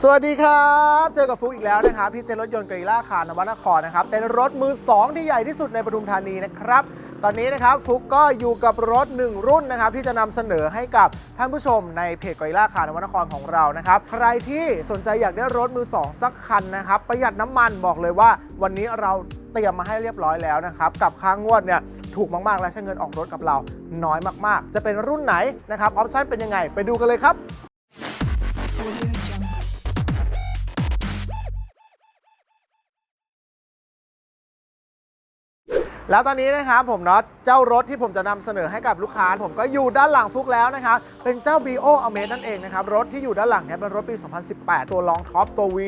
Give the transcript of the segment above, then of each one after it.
สวัสดีครับ เจอกับฟุกอีกแล้วนะครับที่เต็นท์รถยนต์กรีล่าคารนวนครนะครับเต็นท์รถมือ 2 ที่ใหญ่ที่สุดในปทุมธานีนะครับ ตอนนี้นะครับฟุกก็อยู่กับรถ 1 รุ่นนะครับที่จะนำเสนอให้กับท่านผู้ชมในเพจกรีล่าคารนวนครของเรานะครับใครที่สนใจอยากได้รถมือ 2 สักคันนะครับประหยัดน้ำมันบอกเลยว่า วันนี้เราเตรียมมาให้เรียบร้อยแล้วนะครับกับค่างวดเนี่ยถูกมากๆ และใช้เงินออกรถกับเราน้อยมากๆ จะเป็นรุ่นไหนนะครับออปชั่นเป็นยังไง ไปดูกันเลยครับ แล้วตอนนี้นะครับผมเนาะเจ้ารถที่ผมจะนำเสนอให้กับลูกค้า ผมก็อยู่ด้านหลังฟุกแล้วนะครับเป็นเจ้า BO a m a z นั่นเองนะครับรถที่อยู่ด้านหลังเนี่ยเป็นรถปี 2018 ตัวลองท็อปตัว V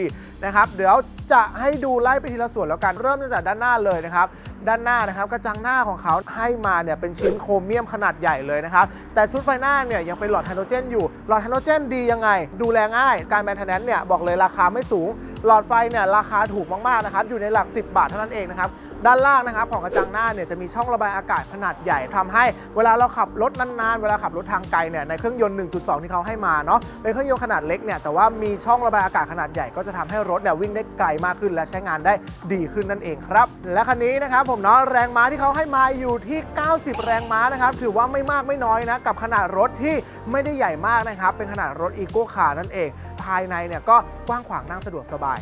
นะครับเดี๋ยวจะให้ดูไล่ไปทีละส่วนแล้วกันเริ่มตั้งแต่ด้านหน้าเลยนะครับด้านหน้านะครับกระจังหน้าของเขาให้มาเนี่ยเป็นชิ้นโครเมียมขนาดใหญ่เลยนะครับแต่ชุดไฟหน้าเนี่ยยังเป็นหลอดไฮโดรเจนอยู่หลอดไฮโดรเจนดียังไง ดูแลง่าย การแมนเทนแนนเนี่ยบอกเลยราคาไม่สูง หลอดไฟเนี่ยราคาถูกมากๆนะครับอยู่ในหลัก 10 บาทเท่านั้นเองนะครับ ด้านล่างนะครับของกระจังหน้าเนี่ยจะมีช่องระบายอากาศขนาดใหญ่ทำให้เวลาเราขับรถนานๆ เวลาขับรถทางไกลเนี่ยในเครื่องยนต์ 1.2 ที่เขาให้มาเนาะเป็นเครื่องยนต์ขนาดเล็กเนี่ยแต่ว่ามีช่องระบายอากาศขนาดใหญ่ก็จะทำให้รถเนี่ยวิ่งได้ไกลมากขึ้น และใช้งานได้ดีขึ้นนั่นเองครับ และคันนี้นะครับผมเนาะแรงม้าที่เขาให้มาอยู่ที่ 90 แรงม้านะครับถือว่าไม่มากไม่น้อยนะกับขนาดรถที่ไม่ได้ใหญ่มากนะครับเป็นขนาดรถอีโก้คาร์นั่นเอง ภายในเนี่ยก็กว้างขวางนั่งสะดวกสบาย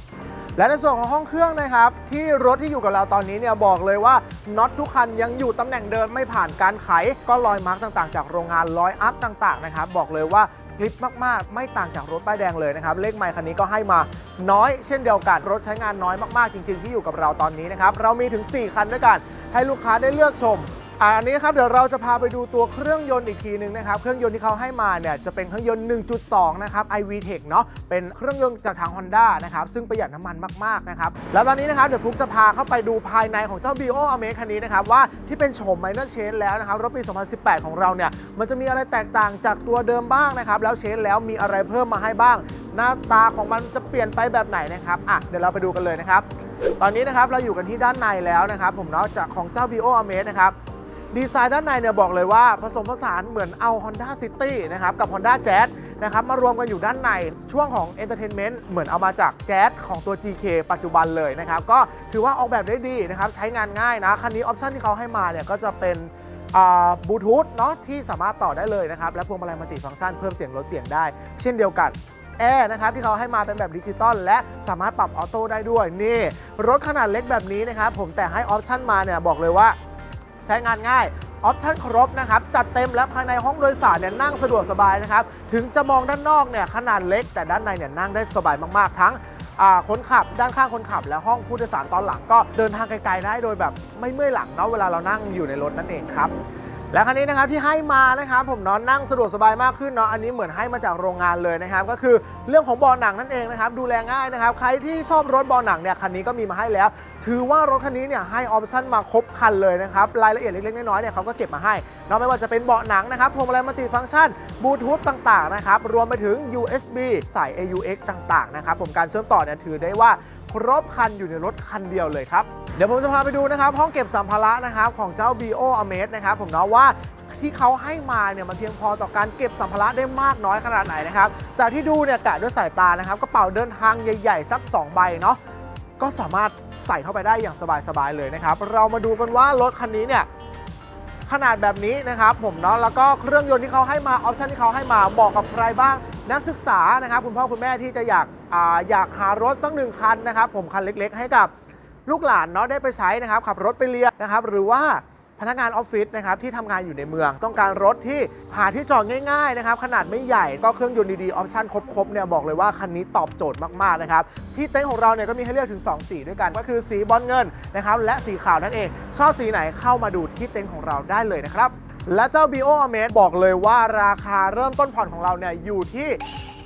และในส่วนของห้องเครื่องนะครับ ที่รถที่อยู่กับเราตอนนี้เนี่ยบอกเลยว่าน็อตทุกคันยังอยู่ตำแหน่งเดิมไม่ผ่านการไข ก็รอยมาร์กต่างๆ จากโรงงานรอยอัพต่างๆนะครับบอกเลยว่ากริปมากๆ ไม่ต่างจากรถป้ายแดงเลยนะครับเลขไมค์คันนี้ก็ให้มาน้อยเช่นเดียวกัน รถใช้งานน้อยมากๆ จริง ๆ ที่อยู่กับเราตอนนี้นะครับเรามีถึง 4 คันด้วยกัน ให้ลูกค้าได้เลือกชม อันนี้ครับเดี๋ยวเราจะพาไปดูตัวเครื่องยนต์อีกทีหนึ่งนะครับ เครื่องยนต์ที่เขาให้มาเนี่ยจะเป็นเครื่องยนต์ 1.2 นะครับ iVTEC เนาะเป็นเครื่องยนต์จากทาง Honda นะครับซึ่งประหยัดน้ำมันมากๆนะครับแล้วตอนนี้นะครับเดี๋ยวฟุกจะพาเข้าไปดูภายในของเจ้า BO a m a z คันนี้นะครับว่าที่เป็นโฉม minor change แล้วนะครับรถปี 2018 ของเราเนี่ยมันจะมีอะไรแตกต่างจากตัวเดิมบ้างนะครับแล้วเชนแล้วมีอะไรเพิ่มมาให้บ้าง หน้าตาของมันจะเปลี่ยนไปแบบไหนนะครับอะเดี๋ยวเราไปดูกันเลยนะครับตอนนี้นะครับเราอยู่กันที่ด้านในแล้วนะครับผมเนาะจากของเจ้า BO a m a z นะครับ ดีไซน์ด้านในเนี่ยบอกเลยว่าผสมผสานเหมือนเอา Honda City นะครับกับ Honda Jazz นะครับมารวมกันอยู่ด้านในช่วงของ Entertainment เหมือนเอามาจาก Jazz ของตัว GK ปัจจุบันเลยนะครับก็ถือว่าออกแบบได้ดีนะครับใช้งานง่ายนะคันนี้ออปชันที่เขาให้มาเนี่ยก็จะเป็นบลูทูธเนาะที่สามารถต่อได้เลยนะครับ และพวงมาลัยมัลติฟังก์ชันเพิ่มเสียงลดเสียงได้ เช่นเดียวกันแอร์นะครับที่เขาให้มาเป็นแบบดิจิตอลและสามารถปรับออโต้ได้ด้วยนี่ รถขนาดเล็กแบบนี้นะครับ ผมแต่ให้ออปชันมาเนี่ยบอกเลยว่า ใช้งานง่ายออปชั่นครบนะครับ จัดเต็มและภายในห้องโดยสารเนี่ยนั่งสะดวกสบายนะครับ ถึงจะมองด้านนอกเนี่ยขนาดเล็ก แต่ด้านในเนี่ยนั่งได้สบายมากๆ ทั้งคนขับด้านข้างคนขับ และห้องผู้โดยสารตอนหลังก็เดินทางไกลๆได้โดยแบบไม่เมื่อยหลังเนาะเวลาเรานั่งอยู่ในรถนั่นเองครับ และคันนี้นะครับที่ให้มานะครับผมเนอนนั่งสะดวกสบายมากขึ้นเนาะอันนี้เหมือนให้มาจากโรงงานเลยนะครับก็คือเรื่องของเบาะหนังนั่นเองนะครับดูแลง่ายนะครับใครที่ชอบรถเบาะหนังเนี่ยคันนี้ก็มีมาให้แล้ว ถือว่ารถคันนี้เนี่ยให้ออปชั่นมาครบคันเลยนะครับรายละเอียดเล็กๆน้อยๆเนี่ยเขาก็เก็บมาให้เนาะไม่ว่าจะเป็นเบาะหนังนะครับพวงมาลัยมัลติฟังก์ชันบลูทูธต่างๆนะครับรวมไปถึง USB สาย AUX ต่างๆนะครับผมการเชื่อมต่อเนี่ยถือได้ว่าครบคันอยู่ในรถคันเดียวเลยครับ เดี๋ยวผมจะพาไปดูนะครับ ห้องเก็บสัมภาระนะครับของเจ้า BO a m a z นะครับผมเนาะว่าที่เขาให้มาเนี่ยมันเพียงพอต่อการเก็บสัมภาระได้มากน้อยขนาดไหนนะครับ จากที่ดูเนี่ยกะด้วยสายตานะครับกระเป๋าเดินทางใหญ่ ๆ สัก 2 ใบเนาะก็สามารถใส่เข้าไปได้อย่างสบายๆเลยนะครับ เรามาดูกันว่ารถคันนี้เนี่ย ขนาดแบบนี้นะครับผมเนาะแล้วก็เครื่องยนต์ที่เขาให้มาออปชันที่เขาให้มาเหมาะกับใครบ้างนักศึกษานะครับคุณพ่อคุณแม่ที่จะอยากอาอยากหารถสักหนึ่งคันนะครับผมคันเล็กๆ ให้กับลูกหลานเนาะได้ไปใช้นะครับขับรถไปเรียนนะครับหรือว่า พนักงานออฟฟิศนะครับที่ทำงานอยู่ในเมือง ต้องการรถที่หาที่จอดง่ายๆนะครับขนาดไม่ใหญ่ก็เครื่องยนต์ดีๆออปชันครบๆเนี่ยบอกเลยว่าคันนี้ตอบโจทย์มากๆนะครับที่เต็นท์ของเราเนี่ยก็มีให้เลือกถึง 2 สีด้วยกัน ก็คือสีบอลเงินนะครับและสีขาวนั่นเอง ชอบสีไหนเข้ามาดูที่เต็นท์ของเราได้เลยนะครับและเจ้า BO a m a z บอกเลยว่าราคาเริ่มต้นผ่อนของเราเนี่ยอยู่ที่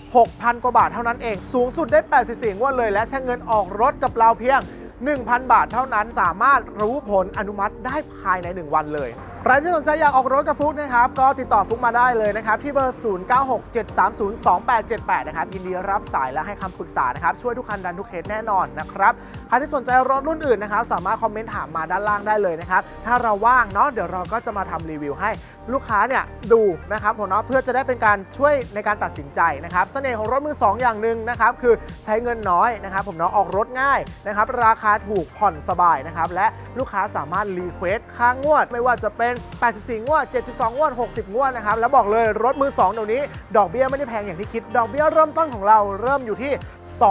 6,000 กว่าบาทเท่านั้นเอง สูงสุดได้ 84งวดเลย และใช้เงินออกรถกับเราเพียง 1,000 บาทเท่านั้นสามารถรู้ผลอนุมัติได้ภายใน 1 วันเลย รที่สนใจอยากออกรถกับฟุกนะครับ ก็ติดต่อฟุกมาได้เลยนะครับ ที่เบอร์ 0967302878 นะครับ ยินดีรับสายและให้คำปรึกษานะครับ ช่วยทุกคันดันทุกเคสแน่นอนนะครับ ใครที่สนใจรถรุ่นอื่นนะครับ สามารถคอมเมนต์ถามมาด้านล่างได้เลยนะครับ ถ้าเราว่างเนาะเดี๋ยวเราก็จะมาทำรีวิวให้ลูกค้าเนี่ยดูนะครับผมเนาะเพื่อจะได้เป็นการช่วยในการตัดสินใจนะครับเสน่ห์ของรถมือ 2 อย่างหนึ่งนะครับคือใช้เงินน้อยนะครับผมเนาะออกรถง่ายนะครับราคาถูกผ่อนสบายนะครับและลูกค้าสามารถรีเควสค่างวด ไม่ว่าจะเป็น84 งวด 72 งวด 60 งวดนะครับ แล้วบอกเลยรถมือ 2 เดี๋ยวนี้ ดอกเบี้ยไม่ได้แพงอย่างที่คิด ดอกเบี้ยเริ่มต้นของเราเริ่มอยู่ที่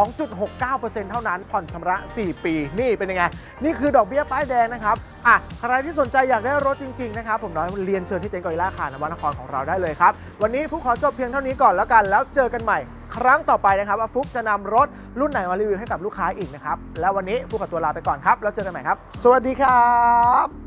2.69%เท่านั้น ผ่อนชำระ 4 ปี นี่เป็นยังไง นี่คือดอกเบี้ยป้ายแดงนะครับ อะ ใครที่สนใจอยากได้รถจริงๆ นะครับ ผมน้อยเรียนเชิญที่เต็นท์กอริล่าคาร์นวนครของเราได้เลยครับ วันนี้ฟุกขอจบเพียงเท่านี้ก่อนแล้วกัน แล้วเจอกันใหม่ครั้งต่อไปนะครับว่าฟุกจะนำรถรุ่นไหนมารีวิวให้กับลูกค้าอีกนะครับ แล้ววันนี้ฟุกขอตัวลาไปก่อนครับ แล้วเจอกันใหม่ครับ สวัสดีครับ